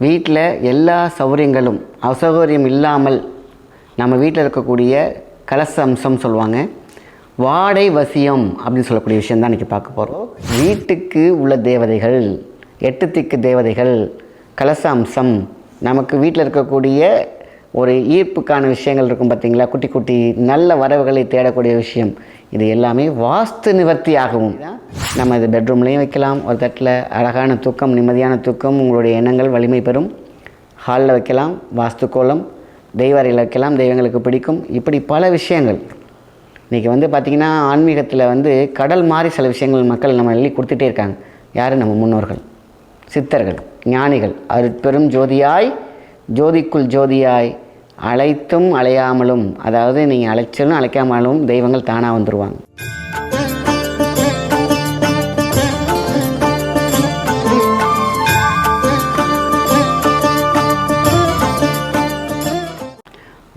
வீட்டில் எல்லா சௌகரியங்களும் அசௌகரியம் இல்லாமல் நம்ம வீட்டில் இருக்கக்கூடிய கலச அம்சம் சொல்லுவாங்க. வாடை வசியம் அப்படின்னு சொல்லக்கூடிய விஷயம் தான் இன்றைக்கி பார்க்க போகிறோம் வீட்டுக்கு உள்ள தேவதைகள் எட்டு திக்கு தேவதைகள் கலச அம்சம் நமக்கு வீட்டில் இருக்கக்கூடிய ஒரு ஈர்ப்புக்கான விஷயங்கள் இருக்கும் பார்த்தீங்களா? குட்டி குட்டி நல்ல வரவுகளை தேடக்கூடிய விஷயம். இது எல்லாமே வாஸ்து நிவர்த்தி ஆகவும் நம்ம இது பெட்ரூம்லேயும் வைக்கலாம். ஒரு தட்டில் அழகான தூக்கம் நிம்மதியான தூக்கம் உங்களுடைய எண்ணங்கள் வலிமை பெறும். ஹாலில் வைக்கலாம். வாஸ்து கோலம். தெய்வ அறையில் வைக்கலாம். தெய்வங்களுக்கு பிடிக்கும். இப்படி பல விஷயங்கள். இன்றைக்கி வந்து பார்த்திங்கன்னா ஆன்மீகத்தில் வந்து கடல் மாதிரி சில விஷயங்கள் மக்கள் நம்ம எழுதி கொடுத்துட்டே இருக்காங்க. யார்? நம்ம முன்னோர்கள். சித்தர்கள் ஞானிகள். அருட்பெரும் ஜோதியாய் ஜோதிக்குள் ஜோதியாய். அழைத்தும் அழையாமலும் அதாவது நீங்கள் அழைச்சலும் அழைக்காமலும் தெய்வங்கள் தானாக வந்துடுவாங்க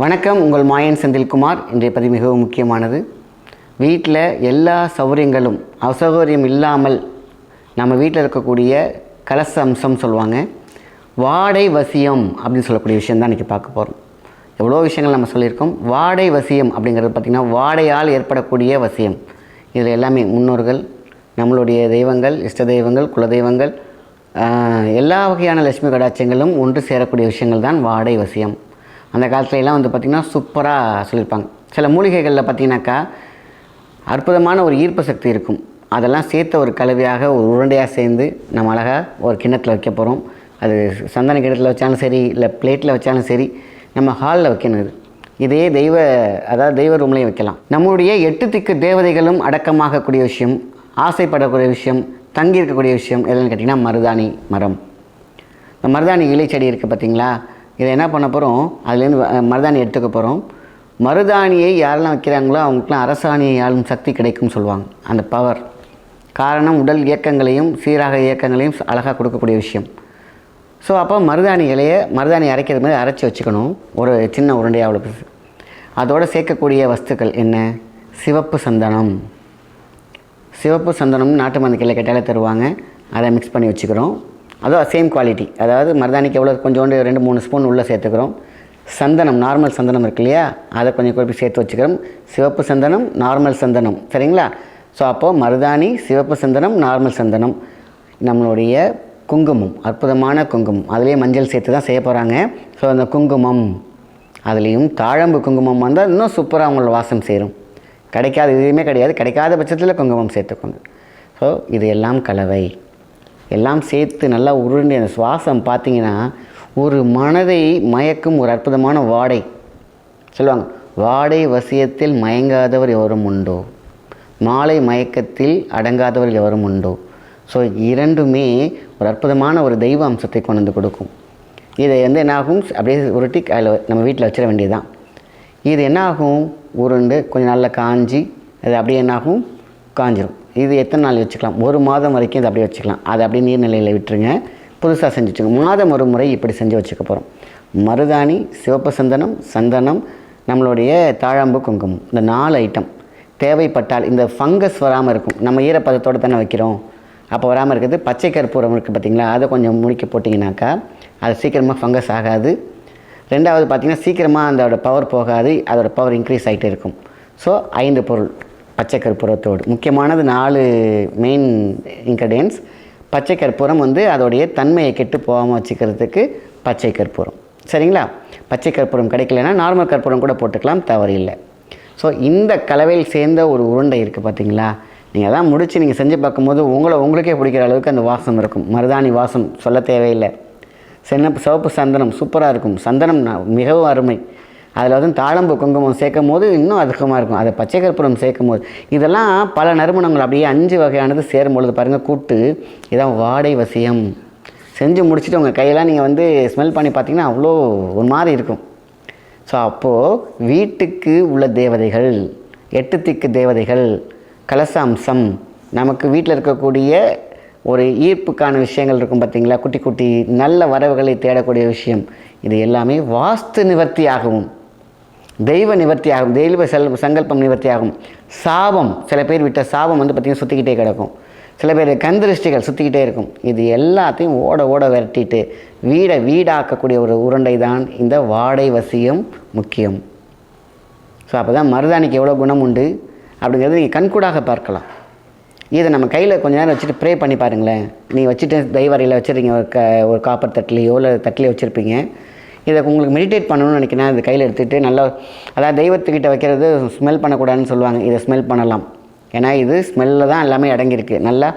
வணக்கம் உங்கள் மாயன் செந்தில்குமார். இன்றைய பதிவு மிகவும் முக்கியமானது. வீட்டில் எல்லா சௌகரியங்களும் அசௌகரியம் இல்லாமல் நம்ம வீட்டில் இருக்கக்கூடிய கலச அம்சம் சொல்லுவாங்க. வாடை வசியம் அப்படின்னு சொல்லக்கூடிய விஷயம் தான் இன்றைக்கி பார்க்க போகிறோம் எவ்வளோ விஷயங்கள் நம்ம சொல்லியிருக்கோம். வாடை வசியம் அப்படிங்கிறது பார்த்திங்கன்னா வாடையால் ஏற்படக்கூடிய வசியம். இதில் எல்லாமே முன்னோர்கள் நம்மளுடைய தெய்வங்கள் இஷ்ட தெய்வங்கள் குல தெய்வங்கள் எல்லா வகையான லட்சுமி கடாட்சியங்களும் ஒன்று சேரக்கூடிய விஷயங்கள் தான் வாடை வசியம். அந்த காலத்துலலாம் வந்து பார்த்திங்கன்னா சூப்பராக சொல்லியிருப்பாங்க. சில மூலிகைகளில் பார்த்தீங்கன்னாக்கா அற்புதமான ஒரு ஈர்ப்பு சக்தி இருக்கும். அதெல்லாம் சேர்த்த ஒரு கலவையாக ஒரு உருண்டையாக சேர்ந்து நம்ம அழகாக ஒரு கிண்ணத்தில் வைக்க போகிறோம் அது சந்தன கிணத்துல வச்சாலும் சரி இல்லை பிளேட்டில் வச்சாலும் சரி நம்ம ஹாலில் வைக்கணும் இதே தெய்வ அதாவது தெய்வ ரூம்லேயும் வைக்கலாம். நம்முடைய எட்டு திக்கு தேவதைகளும் அடக்கமாகக்கூடிய விஷயம் ஆசைப்படக்கூடிய விஷயம் தங்கி இருக்கக்கூடிய விஷயம் எதுன்னு கேட்டிங்கன்னா மருதாணி மரம். இந்த மருதாணி இலை செடி இருக்குது பார்த்தீங்களா இதை என்ன பண்ண போகிறோம் அதுலேருந்து வ- மருதாணி எடுத்துக்க போகிறோம் மருதாணியை யாரெல்லாம் வைக்கிறாங்களோ அவங்களுக்குலாம் அரசாணியை ஆளும் சக்தி கிடைக்கும்னு சொல்லுவாங்க. அந்த பவர் காரணம் உடல் இயக்கங்களையும் சீராக இயக்கங்களையும் அழகாக கொடுக்கக்கூடிய விஷயம். ஸோ அப்போ மருதாணி இலையை மருதாணி அரைக்கிறது மாதிரி அரைச்சி வச்சுக்கணும். ஒரு சின்ன உருண்டையாக அவ்வளோ பெருசு அதோடு சேர்க்கக்கூடிய வஸ்துக்கள் என்ன? சிவப்பு சந்தனம். சிவப்பு சந்தனம் நாட்டு மருந்து கீழே கேட்டாலே தருவாங்க. அதை மிக்ஸ் பண்ணி வச்சுக்கிறோம். அதுவும் சேம் குவாலிட்டி அதாவது மருதாணிக்கு எவ்வளோ கொஞ்சோண்டு ரெண்டு மூணு ஸ்பூன் உள்ளே சேர்த்துக்கிறோம். சந்தனம் நார்மல் சந்தனம் இருக்கு இல்லையா? அதை கொஞ்சம் குறிப்பி சேர்த்து வச்சுக்கிறோம். சிவப்பு சந்தனம் நார்மல் சந்தனம். சரிங்களா? ஸோ அப்போது மருதாணி சிவப்பு சந்தனம் நார்மல் சந்தனம். நம்மளுடைய குங்குமம் அற்புதமான குங்குமம். அதுலேயே மஞ்சள் சேர்த்து தான் செய்ய போகிறாங்க ஸோ அந்த குங்குமம் அதுலேயும் தாழம்பு குங்குமம் வந்தால் இன்னும் சூப்பராக அவங்களோட வாசம் சேரும். கிடைக்காத எதுவுமே கிடையாது. கிடைக்காத பட்சத்தில் குங்குமம் சேர்த்துக்கோங்க. ஸோ இது எல்லாம் கலவை. எல்லாம் சேர்த்து நல்லா உருண்டி அந்த சுவாசம் பார்த்தீங்கன்னா ஒரு மனதை மயக்கும் ஒரு அற்புதமான வாடை. சொல்லுவாங்க வாடை வசியத்தில் மயங்காதவர் எவரும் உண்டோ? மாலை மயக்கத்தில் அடங்காதவர் எவரும் உண்டோ? ஸோ இரண்டுமே ஒரு அற்புதமான ஒரு தெய்வ அம்சத்தை கொண்டு வந்து கொடுக்கும். இதை வந்து என்னாகும்? அப்படியே உருட்டி அதில் நம்ம வீட்டில் வச்சிட வேண்டியதுதான். இது என்ன ஆகும் உருண்டு கொஞ்சம் நல்லா காஞ்சி அது அப்படியே என்னாகும்? காஞ்சிரும். இது எத்தனை நாள் வச்சுக்கலாம்? ஒரு மாதம் வரைக்கும் இதை அப்படியே வச்சுக்கலாம். அதை அப்படியே நீர்நிலையில் விட்டுருங்க. புதுசாக செஞ்சு வச்சுக்கோங்க. மாதம் ஒரு முறை இப்படி செஞ்சு வச்சுக்க போகிறோம் மருதாணி சிவப்பு சந்தனம் சந்தனம் நம்மளுடைய தாழம்பு குங்குமம். இந்த நாலு ஐட்டம் தேவைப்பட்டால் இந்த ஃபங்கஸ் வராமல் இருக்கும். நம்ம ஈரப்பதத்தோடு தானே வைக்கிறோம்? அப்போ வராமல் இருக்கிறது. பச்சை கற்பூரம் இருக்குது பார்த்தீங்களா? அதை கொஞ்சம் முடிக்க போட்டிங்கனாக்கா அது சீக்கிரமாக ஃபங்கஸ் ஆகாது. ரெண்டாவது பார்த்தீங்கன்னா சீக்கிரமாக அதோட பவர் போகாது. அதோடய பவர் இன்க்ரீஸ் ஆகிட்டே இருக்கும். ஸோ ஐந்து பொருள் பச்சை கற்பூரத்தோடு முக்கியமானது நாலு மெயின் இன்க்ரீடியன்ஸ் பச்சை கற்பூரம் வந்து அதோடைய தன்மையை கெட்டு போகாமல் வச்சுக்கிறதுக்கு பச்சை கற்பூரம் சரிங்களா? பச்சை கற்பூரம் கிடைக்கலன்னா நார்மல் கற்பூரம் கூட போட்டுக்கலாம். தவறு இல்லை ஸோ இந்த கலவையில் சேர்ந்த ஒரு உருண்டை இருக்குது பார்த்தீங்களா? நீங்கள் அதான் முடித்து நீங்கள் செஞ்சு பார்க்கும்போது உங்களை உங்களுக்கே பிடிக்கிற அளவுக்கு அந்த வாசம் இருக்கும். மருதாணி வாசம் சொல்ல தேவையில்லை. சின்ன சிவப்பு சந்தனம் சூப்பராக இருக்கும். சந்தனம் மிகவும் அருமை. அதில் வந்து தாழம்பு குங்குமம் சேர்க்கும் போது இன்னும் அதிகமாக இருக்கும். அதை பச்சை கற்பூரம் சேர்க்கும் போது இதெல்லாம் பல நறுமணங்கள். அப்படியே அஞ்சு வகையானது சேரும் பொழுது பாருங்கள் கூட்டு. இதான் வாடை வசியம். செஞ்சு முடிச்சுட்டு உங்கள் கையெல்லாம் நீங்கள் வந்து ஸ்மெல் பண்ணி பார்த்தீங்கன்னா அவ்வளோ ஒரு மாதிரி இருக்கும். ஸோ அப்போது வீட்டுக்கு உள்ள தேவதைகள் எட்டு திக்கு தேவதைகள் கலச அம்சம் நமக்கு வீட்டில் இருக்கக்கூடிய ஒரு ஈர்ப்புக்கான விஷயங்கள் இருக்கும் பார்த்தீங்களா குட்டி குட்டி நல்ல வரவுகளை தேடக்கூடிய விஷயம். இது எல்லாமே வாஸ்து நிவர்த்தி ஆகவும் தெய்வ நிவர்த்தி ஆகும் தெய்வ செல் சங்கல்பம் நிவர்த்தி ஆகும் சாபம் சில பேர் விட்ட சாபம் வந்து பார்த்திங்கன்னா சுற்றிக்கிட்டே கிடக்கும். சில பேர் கந்திருஷ்டிகள் சுற்றிக்கிட்டே இருக்கும். இது எல்லாத்தையும் ஓட ஓட விரட்டிட்டு வீடை வீடாக்கக்கூடிய ஒரு உருண்டை தான் இந்த வாடை வசியம் முக்கியம். ஸோ அப்போ தான் மருதாணிக்கு எவ்வளோ குணம் உண்டு? அப்படிங்கிறது நீங்கள் கண்கூடாக பார்க்கலாம். இதை நம்ம கையில் கொஞ்ச நேரம் வச்சுட்டு ப்ரே பண்ணி பாருங்களேன். நீங்கள் வச்சுட்டு தெய்வரையில் வச்சுருக்கீங்க ஒரு க ஒரு காப்பர் தட்டிலையோ இல்லை தட்டிலையோ வச்சுருப்பீங்க. இதை உங்களுக்கு மெடிடேட் பண்ணணும்னு நினைக்கிறேன். இது கையில் எடுத்துகிட்டு நல்லா அதாவது தெய்வத்துக்கிட்ட வைக்கிறது ஸ்மெல் பண்ணக்கூடாதுன்னு சொல்லுவாங்க. இதை ஸ்மெல் பண்ணலாம். ஏன்னா இது ஸ்மெல்லில் தான் எல்லாமே அடங்கியிருக்கு. நல்லா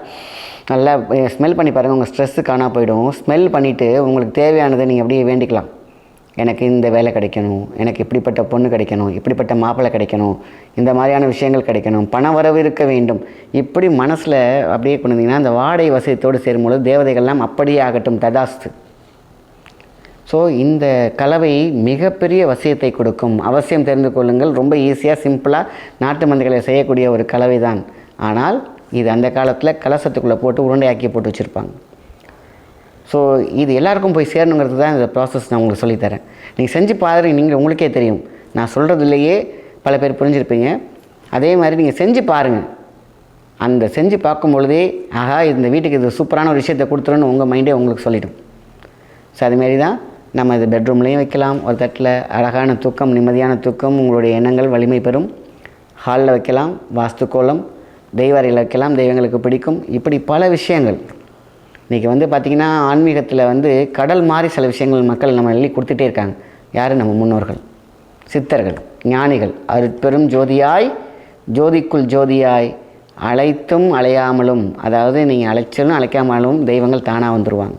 நல்லா ஸ்மெல் பண்ணி பாருங்கள் உங்கள் ஸ்ட்ரெஸ்ஸு காணா போயிடும். ஸ்மெல் பண்ணிவிட்டு உங்களுக்கு தேவையானதை நீங்கள் அப்படியே வேண்டிக்கலாம். எனக்கு இந்த வேலை கிடைக்கணும் எனக்கு இப்படிப்பட்ட பொண்ணு கிடைக்கணும் இப்படிப்பட்ட மாப்பிள்ளை கிடைக்கணும் இந்த மாதிரியான விஷயங்கள் கிடைக்கணும் பண வரவு இருக்க வேண்டும். இப்படி மனசில் அப்படியே கொண்டு வந்தீங்கன்னா அந்த வாடகை வசதியத்தோடு சேரும்பொழுது தேவதைகள்லாம் அப்படியே ஆகட்டும் ததாஸ்து. ஸோ இந்த கலவை மிகப்பெரிய வசியத்தை கொடுக்கும். அவசியம் தெரிந்து கொள்ளுங்கள். ரொம்ப ஈஸியாக சிம்பிளாக நாட்டு மந்தைகளை செய்யக்கூடிய ஒரு கலவை தான் ஆனால் இது அந்த காலத்தில் கலசத்துக்குள்ளே போட்டு உருண்டையாக்கி போட்டு வச்சுருப்பாங்க. ஸோ இது எல்லாருக்கும் போய் சேரணுங்கிறது தான் இந்த ப்ராசஸ் நான் உங்களுக்கு சொல்லித்தரேன். நீங்கள் செஞ்சு பாருங்க நீங்கள் உங்களுக்கே தெரியும். நான் சொல்கிறதுலையே பல பேர் புரிஞ்சிருப்பீங்க. அதே மாதிரி நீங்கள் செஞ்சு பாருங்கள் அந்த செஞ்சு பார்க்கும் பொழுதே ஆஹா இந்த வீட்டுக்கு இது சூப்பரான ஒரு விஷயத்தை கொடுத்துருன்னு உங்கள் மைண்டே உங்களுக்கு சொல்லிடும். ஸோ அதுமாரி தான் நம்ம இது பெட்ரூம்லேயும் வைக்கலாம். ஒரு தட்டில் அழகான தூக்கம் நிம்மதியான தூக்கம் உங்களுடைய எண்ணங்கள் வலிமை பெறும். ஹாலில் வைக்கலாம் வாஸ்து கோலம் தெய்வ அறையில் வைக்கலாம் தெய்வங்களுக்கு பிடிக்கும். இப்படி பல விஷயங்கள். இன்றைக்கி வந்து பார்த்திங்கன்னா ஆன்மீகத்தில் வந்து கடல் மாதிரி சில விஷயங்கள் மக்கள் நம்ம எழுதி கொடுத்துட்டே இருக்காங்க. யார்? நம்ம முன்னோர்கள். சித்தர்கள் ஞானிகள். அருட்பெரும் ஜோதியாய் ஜோதிக்குள் ஜோதியாய் அழைத்தும் அலையாமலும் அதாவது நீங்கள் அழைச்சலும் அழைக்காமலும் தெய்வங்கள் தானாக வந்துடுவாங்க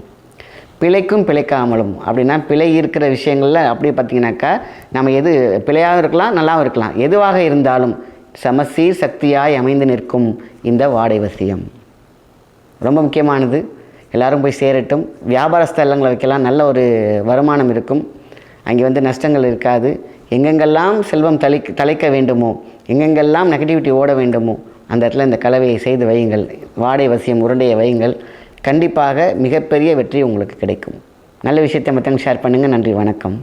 பிழைக்கும் பிழைக்காமலும். அப்படின்னா பிழை இருக்கிற விஷயங்களில் அப்படியே பார்த்தீங்கன்னாக்கா நம்ம எது பிழையாகவும் இருக்கலாம் நல்லாவும் இருக்கலாம். எதுவாக இருந்தாலும் சமசீர் சக்தியாய் அமைந்து நிற்கும் இந்த வாடை வசியம். ரொம்ப முக்கியமானது. எல்லோரும் போய் சேரட்டும். வியாபார ஸ்தலங்களை வைக்கலாம். நல்ல ஒரு வருமானம் இருக்கும். அங்கே வந்து நஷ்டங்கள் இருக்காது. எங்கெங்கெல்லாம் செல்வம் தலை தலைக்க வேண்டுமோ எங்கெங்கெல்லாம் நெகட்டிவிட்டி ஓட வேண்டுமோ அந்த இடத்துல இந்த கலவையை செய்து வையுங்கள். வாடை வசியம் உருண்டையை வையுங்கள். கண்டிப்பாக மிகப்பெரிய வெற்றி உங்களுக்கு கிடைக்கும். நல்ல விஷயத்தை மற்றவங்க ஷேர் பண்ணுங்கள் நன்றி வணக்கம்.